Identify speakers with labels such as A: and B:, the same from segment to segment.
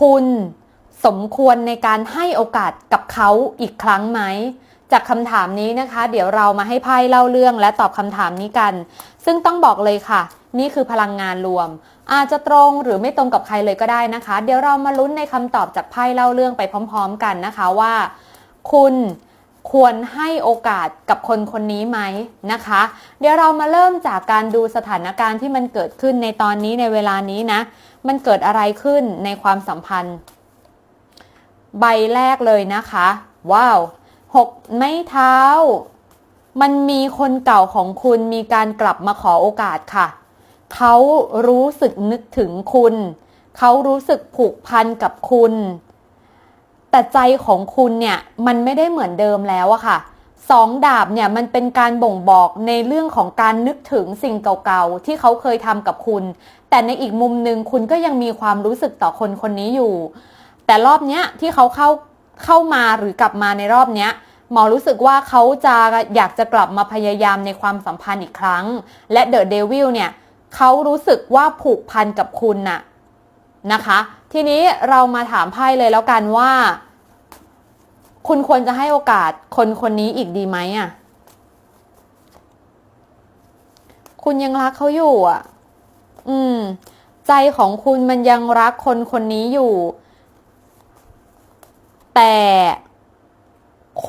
A: คุณสมควรในการให้โอกาสกับเขาอีกครั้งไหม จากคำถามนี้นะคะ เดี๋ยวเรามาให้ไพ่เล่าเรื่องและตอบคำถามนี้กัน ซึ่งต้องบอกเลยค่ะ นี่คือพลังงานรวม อาจจะตรงหรือไม่ตรงกับใครเลยก็ได้นะคะ เดี๋ยวเรามาลุ้นในคำตอบจากไพ่เล่าเรื่องไปพร้อม ๆ กันนะคะว่า คุณ ควรให้โอกาสกับคนคนนี้ไหมนะคะ เดี๋ยวเรามาเริ่มจากการดูสถานการณ์ที่มันเกิดขึ้นในตอนนี้ในเวลานี้นะ มันเกิดอะไรขึ้นในความสัมพันธ์ ใบแรกเลยนะคะ ว้าวหกไม้เท้า มันมีคนเก่าของคุณมีการกลับมาขอโอกาสค่ะ เขารู้สึกนึกถึงคุณ เขารู้สึกผูกพันกับคุณ แต่ใจของคุณเนี่ยมันไม่ได้เหมือนเดิมแล้วอะค่ะสองดาบเนี่ยมันเป็นการบ่งบอกในเรื่องของการนึกถึงสิ่งเก่าๆ ที่เขาเคยทำกับคุณ แต่ในอีกมุมหนึ่งคุณก็ยังมีความรู้สึกต่อคนคนนี้อยู่ แต่รอบเนี้ยที่เขาเข้าเข้ามาหรือกลับมาในรอบเนี้ยหมอรู้สึกว่าเขาจะอยากจะกลับมาพยายามในความสัมพันธ์อีกครั้ง และเดอะเดวิลเนี่ยเขารู้สึกว่าผูกพันกับคุณน่ะนะคะ ทีนี้เรามาถามไพ่เลยแล้วกันว่า คุณควรจะให้โอกาสคนคนนี้อีกดีไหมอะ คุณยังรักเขาอยู่อะ อืม ใจของคุณมันยังรักคนคนนี้อยู่ แต่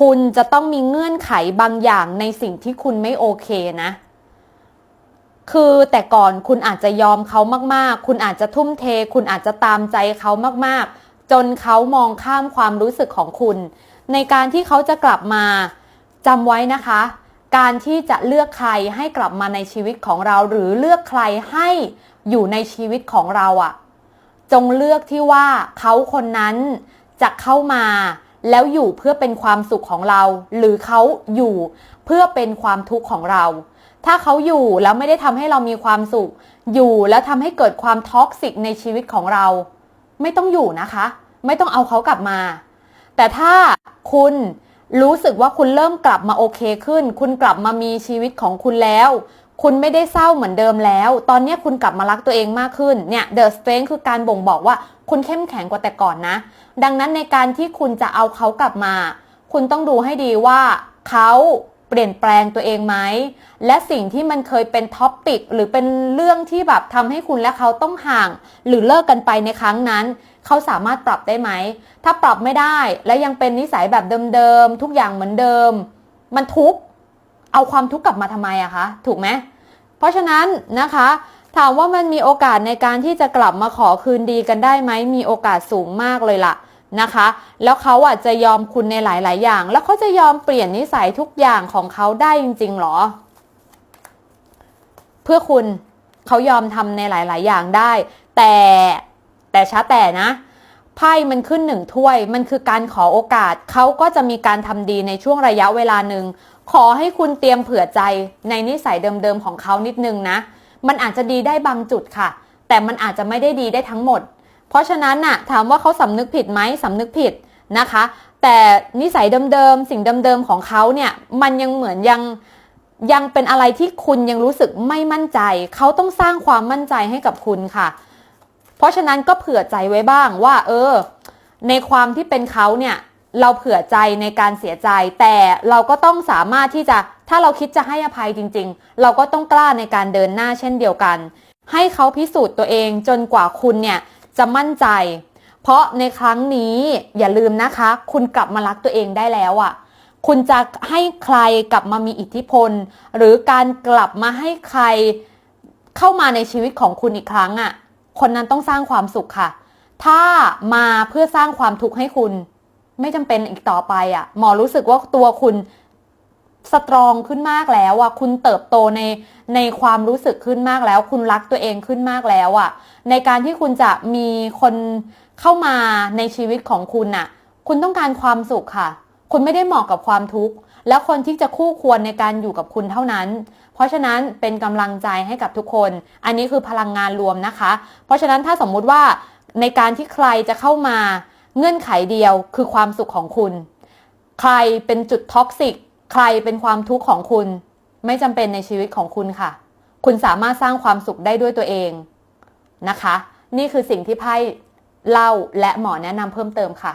A: คุณจะต้องมีเงื่อนไขบางอย่างในสิ่งที่คุณไม่โอเคนะ คือแต่ก่อนคุณอาจจะยอมเขามาก ๆ คุณอาจจะทุ่มเท คุณอาจจะตามใจเขามาก ๆ จนเขามองข้ามความรู้สึกของคุณ ในการที่เขาจะกลับมาจำไว้นะคะ การที่จะเลือกใครให้กลับมาในชีวิตของเรา หรือเลือกใครให้อยู่ในชีวิตของเราอะ่ะ จงเลือกที่ว่าเขาคนนั้นจะเข้ามาแล้วอยู่เพื่อเป็นความสุขของเรา หรือเขาอยู่เพื่อเป็นความทุกข์ของเรา ถ้าเขาอยู่แล้วไม่ได้ทำให้เรามีความสุข อยู่แล้วทำให้เกิดความท็อกซิกในชีวิตของเรา ไม่ต้องอยู่นะคะ ไม่ต้องเอาเขากลับมา แต่ถ้าคุณรู้สึกว่าคุณเริ่มกลับมาโอเคขึ้น คุณกลับมามีชีวิตของคุณแล้ว คุณไม่ได้เศร้าเหมือนเดิมแล้ว ตอนนี้คุณกลับมารักตัวเองมากขึ้น เนี่ย The Strength คือการบ่งบอกว่าคุณเข้มแข็งกว่าแต่ก่อนนะ ดังนั้นในการที่คุณจะเอาเขากลับมา คุณต้องดูให้ดีว่าเขา เปลี่ยนแปลงตัวเองไหม และสิ่งที่มันเคยเป็นท็อปปิกหรือเป็นเรื่องที่แบบทำให้คุณและเขาต้องห่าง หรือเลิกกันไปในครั้งนั้น เขาสามารถปรับได้ไหม ถ้าปรับไม่ได้และยังเป็นนิสัยแบบเดิมๆ ทุกอย่างเหมือนเดิม มันทุกข์เอาความทุกข์กลับมาทำไมอะคะ ถูกไหม เพราะฉะนั้นนะคะ ถามว่ามันมีโอกาสในการที่จะกลับมาขอคืนดีกันได้ไหม มีโอกาสสูงมากเลยล่ะ นะคะ แล้วเขาอาจจะยอมคุณในหลาย ๆ อย่าง แล้วเขาจะยอมเปลี่ยนนิสัยทุกอย่างของเขาได้จริง ๆ หรอ เพื่อคุณเขายอมทำในหลาย ๆ อย่างได้ แต่แต่ช้าแต่นะไพ่มันขึ้นหนึ่งถ้วย มันคือการขอโอกาส เขาก็จะมีการทำดีในช่วงระยะเวลาหนึ่ง ขอให้คุณเตรียมเผื่อใจในนิสัยเดิม ๆ ของเขานิดนึงนะ มันอาจจะดีได้บางจุดค่ะ แต่มันอาจจะไม่ได้ดีได้ทั้งหมด เพราะฉะนั้นน่ะถามว่าเขาสำนึกผิดไหมสำนึกผิดนะคะ แต่นิสัยเดิมๆสิ่งเดิมๆของเขาเนี่ยมันยังเหมือนยังยังเป็นอะไรที่คุณยังรู้สึกไม่มั่นใจ เขาต้องสร้างความมั่นใจให้กับคุณค่ะ เพราะฉะนั้นก็เผื่อใจไว้บ้างว่า เออ ในความที่เป็นเขาเนี่ยเราเผื่อใจในการเสียใจ แต่เราก็ต้องสามารถที่จะถ้าเราคิดจะให้อภัยจริง ๆ เราก็ต้องกล้าในการเดินหน้าเช่นเดียวกัน ให้เขาพิสูจน์ตัวเองจนกว่าคุณเนี่ย จะมั่นใจ เพราะในครั้งนี้อย่าลืมนะคะ คุณกลับมารักตัวเองได้แล้วอะ่ะ คุณจะให้ใครกลับมามีอิทธิพล หรือการกลับมาให้ใครเข้ามาในชีวิตของคุณอีกครั้งอะ่ะ คนนั้นต้องสร้างความสุขค่ะ ถ้ามาเพื่อสร้างความทุกข์ให้คุณ ไม่จำเป็นอีกต่อไปอะ่ะ หมอรู้สึกว่าตัวคุณ สตรองขึ้นมากแล้วอะคุณเติบโตในในความรู้สึกขึ้นมากแล้ว คุณรักตัวเองขึ้นมากแล้วอะในการที่คุณจะมีคนเข้ามาในชีวิตของคุณน่ะ คุณต้องการความสุขค่ะ คุณไม่ได้เหมาะกับความทุกข์ แล้วคนที่จะคู่ควรในการอยู่กับคุณเท่านั้น เพราะฉะนั้นเป็นกำลังใจให้กับทุกคน อันนี้คือพลังงานรวมนะคะ เพราะฉะนั้นถ้าสมมุติว่าในการที่ใครจะเข้ามาเงื่อนไขเดียวคือความสุขของคุณ ใครเป็นจุดท็อกซิก ใครเป็นความทุกข์ของคุณ ไม่จำเป็นในชีวิตของคุณค่ะ คุณสามารถสร้างความสุขได้ด้วยตัวเองนะคะ นี่คือสิ่งที่ไพ่เล่าและหมอแนะนำเพิ่มเติมค่ะ